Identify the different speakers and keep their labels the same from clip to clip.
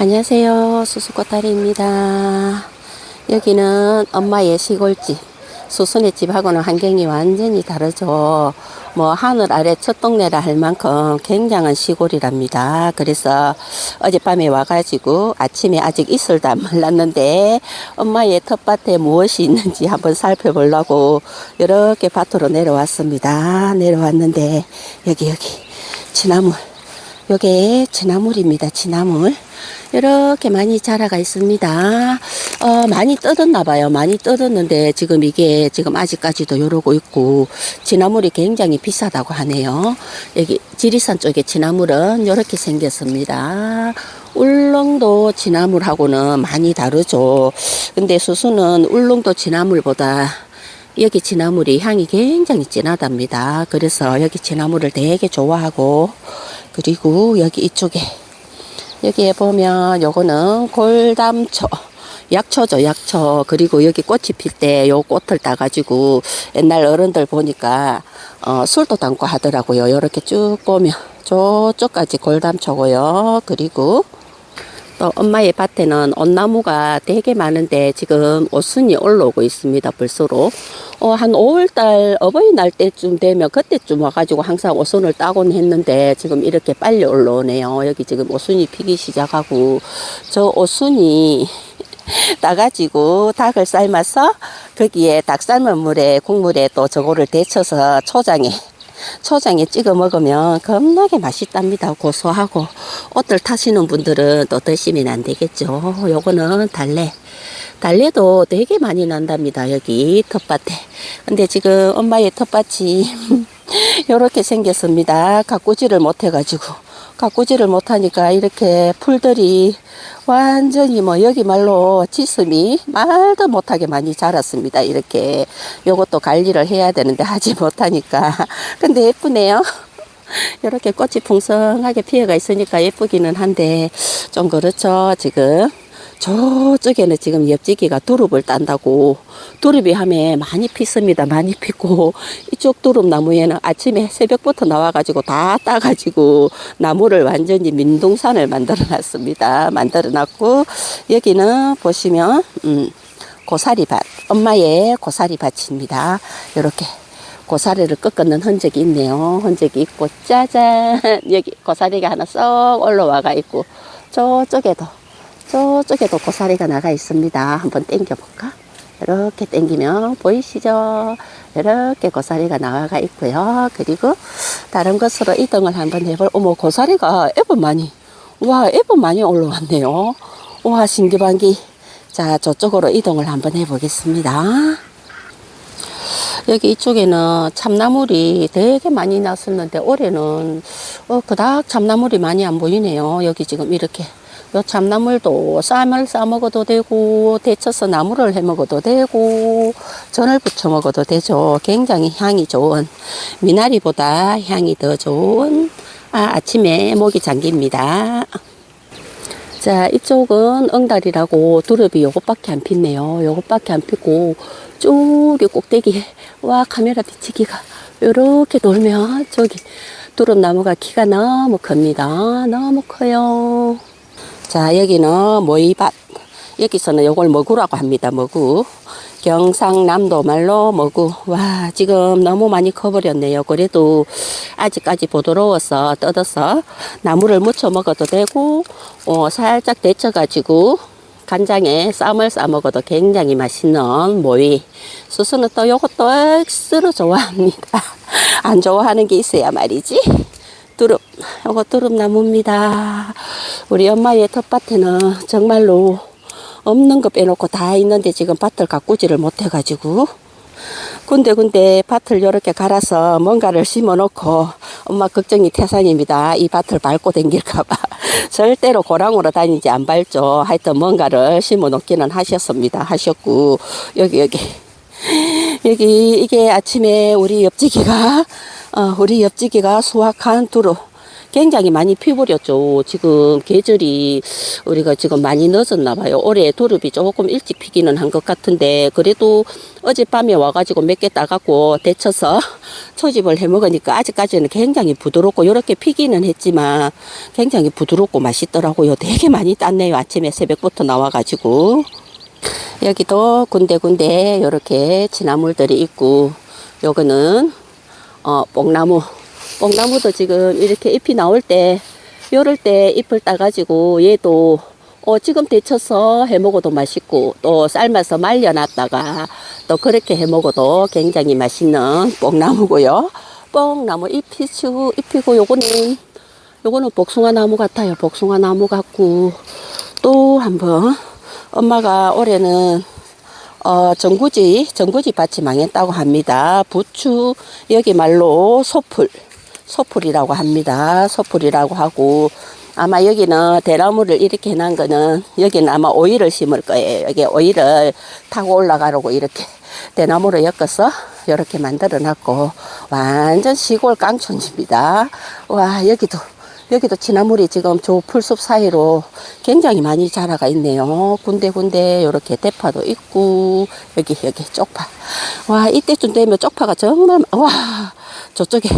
Speaker 1: 안녕하세요. 수수꽃다리입니다. 여기는 엄마의 시골집. 수순의 집하고는 환경이 완전히 다르죠. 뭐 하늘 아래 첫 동네라 할 만큼 굉장한 시골이랍니다. 그래서 어젯밤에 와가지고 아침에 아직 이슬도 안 말랐는데 엄마의 텃밭에 무엇이 있는지 한번 살펴보려고 이렇게 밭으로 내려왔습니다. 내려왔는데 여기 여기 지나물 요게 지나물입니다. 지나물. 이렇게 많이 자라가 있습니다. 어, 많이 뜯었나 봐요. 많이 뜯었는데 지금 이게 지금 아직까지도 이러고 있고 지나물이 굉장히 비싸다고 하네요. 여기 지리산 쪽에 지나물은 이렇게 생겼습니다. 울릉도 지나물하고는 많이 다르죠. 근데 수수는 울릉도 지나물보다 여기 지나물이 향이 굉장히 진하답니다. 그래서 여기 지나물을 되게 좋아하고 그리고 여기 이쪽에 여기에 보면 요거는 골담초 약초죠 약초 그리고 여기 꽃이 필 때 요 꽃을 따가지고 옛날 어른들 보니까 어, 술도 담고 하더라고요 요렇게 쭉 보면 저쪽까지 골담초고요 그리고 또 엄마의 밭에는 온나무가 되게 많은데 지금 옷순이 올라오고 있습니다. 벌써로. 어, 한 5월달 어버이날 때쯤 되면 그때쯤 와가지고 항상 옷순을 따곤 했는데 지금 이렇게 빨리 올라오네요. 여기 지금 옷순이 피기 시작하고 저 옷순이 따가지고 닭을 삶아서 거기에 닭 삶은 물에 국물에 또 저거를 데쳐서 초장에 초장에 찍어 먹으면 겁나게 맛있답니다. 고소하고 옷들 타시는 분들은 또 드시면 안 되겠죠. 요거는 달래. 달래도 되게 많이 난답니다. 여기 텃밭에. 근데 지금 엄마의 텃밭이 요렇게 생겼습니다. 가꾸지를 못해가지고. 가꾸지를 못하니까 이렇게 풀들이 완전히 뭐 여기 말로 지슴이 말도 못하게 많이 자랐습니다. 이렇게 요것도 관리를 해야 되는데 하지 못하니까. 근데 예쁘네요. 이렇게 꽃이 풍성하게 피어가 있으니까 예쁘기는 한데 좀 그렇죠. 지금 저쪽에는 지금 옆지기가 두릅을 딴다고 두릅이 함에 많이 피습니다. 많이 피고 이쪽 두릅 나무에는 아침에 새벽부터 나와가지고 다 따가지고 나무를 완전히 민둥산을 만들어 놨습니다. 만들어 놨고 여기는 보시면 음, 고사리밭 엄마의 고사리밭입니다. 이렇게 고사리를 꺾는 흔적이 있네요. 흔적이 있고 짜잔 여기 고사리가 하나 쏙 올라와가 있고 저쪽에도 저쪽에도 고사리가 나가 있습니다. 한번 당겨 볼까? 이렇게 당기면 보이시죠? 이렇게 고사리가 나와가 있고요. 그리고 다른 것으로 이동을 한번 해볼. 어머 고사리가 애번 많이 와 애번 많이 올라왔네요. 와 신기반기. 자 저쪽으로 이동을 한번 해보겠습니다. 여기 이쪽에는 참나물이 되게 많이 났었는데 올해는 어, 그닥 참나물이 많이 안 보이네요. 여기 지금 이렇게 요 참나물도 쌈을 싸 먹어도 되고 데쳐서 나물을 해 먹어도 되고 전을 부쳐 먹어도 되죠. 굉장히 향이 좋은 미나리보다 향이 더 좋은 아, 아침에 목이 잠깁니다. 자, 이쪽은 엉달이라고 두릅이 요것밖에 안 폈네요. 요것밖에 안 피고 저기 꼭대기에 와 카메라 비치기가 요렇게 돌면 저기 두릅 나무가 키가 너무 큽니다. 너무 커요. 자, 여기는 모이밭. 여기서는 요걸 머구라고 합니다. 머구. 경상남도 말로 머구. 와, 지금 너무 많이 커버렸네요. 그래도 아직까지 부드러워서 뜯어서 나무를 무쳐 먹어도 되고, 어, 살짝 데쳐 가지고 간장에 쌈을 싸 먹어도 굉장히 맛있는 모이. 수수는 또 요것도 엑스로 좋아합니다. 안 좋아하는 게 있어야 말이지. 두릅, 요거 두릅나무입니다. 우리 엄마의 텃밭에는 정말로 없는 거 빼놓고 다 있는데 지금 밭을 가꾸지를 못해가지고 군데군데 밭을 이렇게 갈아서 뭔가를 심어 놓고 엄마 걱정이 태산입니다. 이 밭을 밟고 댕길까봐. 절대로 고랑으로 다니지 안 밟죠. 하여튼 뭔가를 심어 놓기는 하셨습니다. 하셨고, 여기, 여기. 여기, 이게 아침에 우리 옆지기가, 어, 우리 옆지기가 수확한 두릅. 굉장히 많이 피버렸죠. 지금 계절이 우리가 지금 많이 늦었나 봐요. 올해 두릅이 조금 일찍 피기는 한 것 같은데 그래도 어젯밤에 와가지고 몇 개 따갖고 데쳐서 초집을 해 먹으니까 아직까지는 굉장히 부드럽고 이렇게 피기는 했지만 굉장히 부드럽고 맛있더라고요. 되게 많이 땄네요. 아침에 새벽부터 나와가지고. 여기도 군데군데 이렇게 진나물들이 있고 요거는 어 뽕나무 뽕나무도 지금 이렇게 잎이 나올 때 요럴 때 잎을 따가지고 얘도 어 지금 데쳐서 해 먹어도 맛있고 또 삶아서 말려놨다가 또 그렇게 해 먹어도 굉장히 맛있는 뽕나무고요. 뽕나무 잎이 주 잎이고 요거는 요거는 복숭아 나무 같아요. 복숭아 나무 같고 또 한번 엄마가 올해는 어, 전구지, 전구지 밭이 망했다고 합니다. 부추, 여기 말로 소풀, 소풀이라고 합니다. 소풀이라고 하고, 아마 여기는 대나무를 이렇게 해놓은 거는, 여기는 아마 오이를 심을 거예요. 여기 오이를 타고 올라가려고 이렇게 대나무를 엮어서 이렇게 만들어 놨고, 완전 시골 깡촌입니다. 와, 여기도 여기도 진나물이 지금 저 풀숲 사이로 굉장히 많이 자라가 있네요. 군데군데 이렇게 대파도 있고 여기 여기 쪽파. 와 이때쯤 되면 쪽파가 정말 와 저쪽에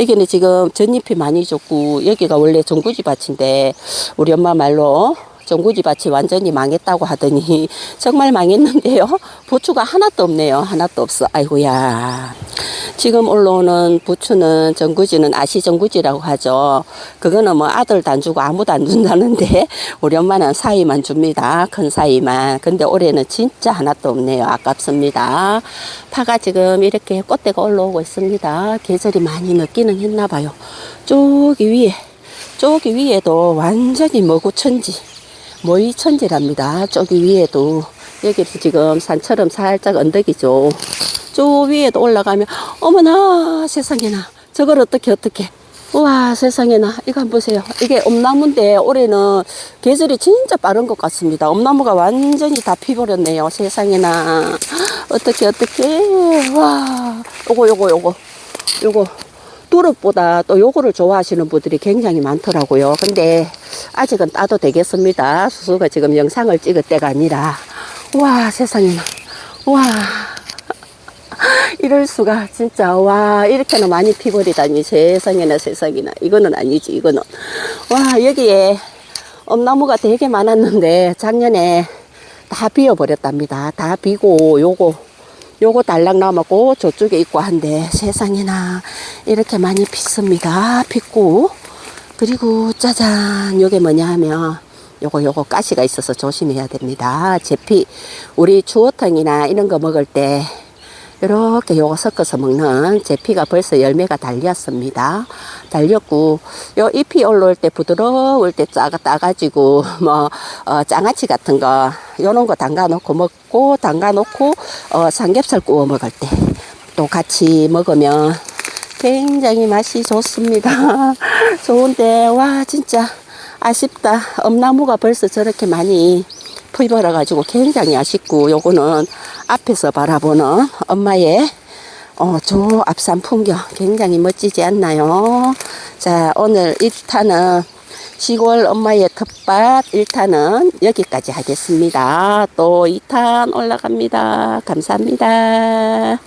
Speaker 1: 여기는 지금 전잎이 많이 졌고 여기가 원래 전구지 밭인데 우리 엄마 말로 전구지 밭이 완전히 망했다고 하더니 정말 망했는데요. 부추가 하나도 없네요. 하나도 없어. 아이고야. 지금 올라오는 부추는 전구지는 아시 전구지라고 하죠. 그거는 뭐 아들도 안 주고 아무도 안 준다는데 우리 엄마는 사이만 줍니다. 큰 사이만. 근데 올해는 진짜 하나도 없네요. 아깝습니다. 파가 지금 이렇게 꽃대가 올라오고 있습니다. 계절이 많이 늦기는 했나 봐요. 저기 위에 저기 위에도 완전히 머구천지 모이 천지랍니다. 저기 위에도 여기 지금 산처럼 살짝 언덕이죠. 저 위에도 올라가면 어머나 세상에나 저걸 어떻게 어떻게. 우와 세상에나 이거 한번 보세요. 이게 엄나무인데 올해는 계절이 진짜 빠른 것 같습니다. 엄나무가 완전히 다 피버렸네요. 세상에나. 어떻게 어떻게. 와 요거 요거 요거. 요거 두릅보다 또 요거를 좋아하시는 분들이 굉장히 많더라고요. 근데 아직은 따도 되겠습니다. 수수가 지금 영상을 찍을 때가 아니라. 와 세상에나. 와. 이럴 수가 진짜. 와 이렇게나 많이 피버리다니. 세상에나 세상에나. 이거는 아니지 이거는. 와 여기에 엄나무가 되게 많았는데 작년에 다 비어버렸답니다. 다 비고 요거 요거 달랑 남았고 저쪽에 있고 한데 세상에나 이렇게 많이 pis습니다. pis고. 그리고 짜잔 요게 뭐냐 하면 요거 요거 가시가 있어서 조심해야 됩니다. 제피 우리 주어탕이나 이런 거 먹을 때 이렇게 요거 섞어서 먹는 제피가 벌써 열매가 달렸습니다. 달렸고 요 잎이 올라올 때 부드러울 때 짜가 따가지고 뭐 어, 장아찌 같은 거 요런 거 담가 놓고 먹고 담가 놓고 어, 삼겹살 구워 먹을 때 또 같이 먹으면 굉장히 맛이 좋습니다. 좋은데 와 진짜 아쉽다. 엄나무가 벌써 저렇게 많이 풀벌어 가지고 굉장히 아쉽고 요거는 앞에서 바라보는 엄마의 어, 저 앞산 풍경 굉장히 멋지지 않나요? 자, 오늘 1탄은 시골 엄마의 텃밭 1탄은 여기까지 하겠습니다. 또 2탄 올라갑니다. 감사합니다.